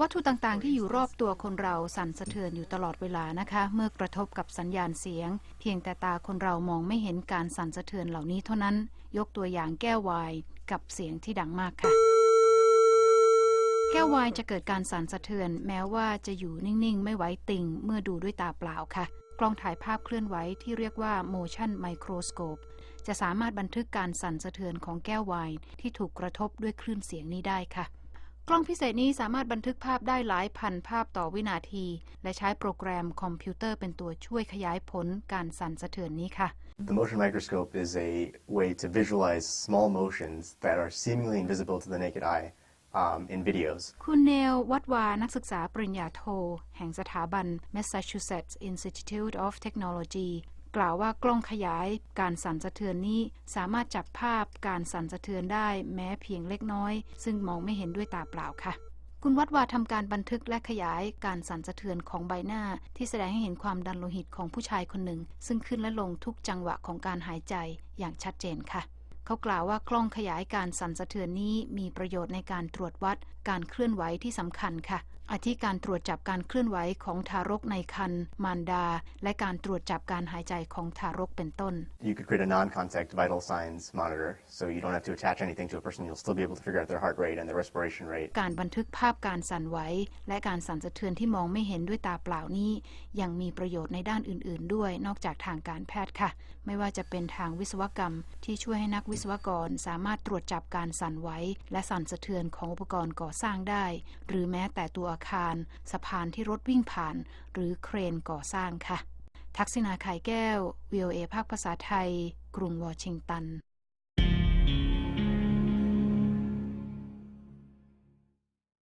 วัตถุต่างๆ ที่อยู่รอบตัวคนเราสั่นสะเทือนอยู่ตลอดเวลานะคะ เมื่อกระทบกับสัญญาณเสียง เพียงแต่ตาคนเรามองไม่เห็นการสั่นสะเทือนเหล่านี้เท่านั้น ยกตัวอย่างแก้ววายกับเสียงที่ดังมากค่ะ แก้ววายจะเกิดการสั่นสะเทือน แม้ว่าจะอยู่นิ่งๆ ไม่ไหวติงเมื่อดูด้วยตาเปล่าค่ะกล้องถ่ายภาพเคลื่อนไหวที่เรียกว่า motion microscope จะสามารถบันทึกการสั่นสะเทือนของแก้ววายที่ถูกกระทบด้วยคลื่นเสียงนี้ได้ค่ะ กล้องพิเศษนี้สามารถบันทึกภาพได้หลายพันภาพต่อวินาที และใช้โปรแกรมคอมพิวเตอร์เป็นตัวช่วยขยายผลการสั่นสะเทือนนี้ค่ะ The motion microscope is a way to visualize small motions that are seemingly invisible to the naked eye um, in videos. คุณเนลวัดวานักศึกษาปริญญาโท แห่งสถาบัน Massachusetts Institute of Technology กล่าวว่ากล้องขยายการสั่นสะเทือนนี้สามารถจับภาพการสั่นสะเทือนได้แม้เพียงเล็กน้อย ซึ่งมองไม่เห็นด้วยตาเปล่าค่ะ คุณวัดวาทำการบันทึกและขยายการสั่นสะเทือนของใบหน้า ที่แสดงให้เห็นความดันโลหิตของผู้ชายคนหนึ่ง ซึ่งขึ้นและลงทุกจังหวะของการหายใจอย่างชัดเจนค่ะ เขากล่าวว่ากล้องขยายการสั่นสะเทือนนี้มีประโยชน์ในการตรวจวัดการเคลื่อนไหวที่สำคัญค่ะ อาทิการตรวจจับการเคลื่อนไหวของทารกในครรภ์มารดา และการตรวจจับการหายใจของทารกเป็นต้น You could create a non-contact vital signs monitor, so you don't have to attach anything to a person. You'll still be able to figure out their heart rate and their respiration rate. การบันทึกภาพการสั่นไหวและการสั่นสะเทือนที่มองไม่เห็นด้วยตาเปล่านี้ ยังมีประโยชน์ในด้านอื่น ๆ ด้วยนอกจากทางการแพทย์ค่ะ ไม่ว่าจะเป็นทางวิศวกรรมที่ช่วยให้นักวิศวกรสามารถตรวจจับการสั่นไหวและสั่นสะเทือนของอุปกรณ์ก่อสร้างได้ หรือแม้แต่ตัวอาคาร สะพานที่รถวิ่งผ่าน หรือเครนก่อสร้างค่ะ ทักษิณาไข่แก้ว VOA ภาคภาษาไทย กรุงวอชิงตัน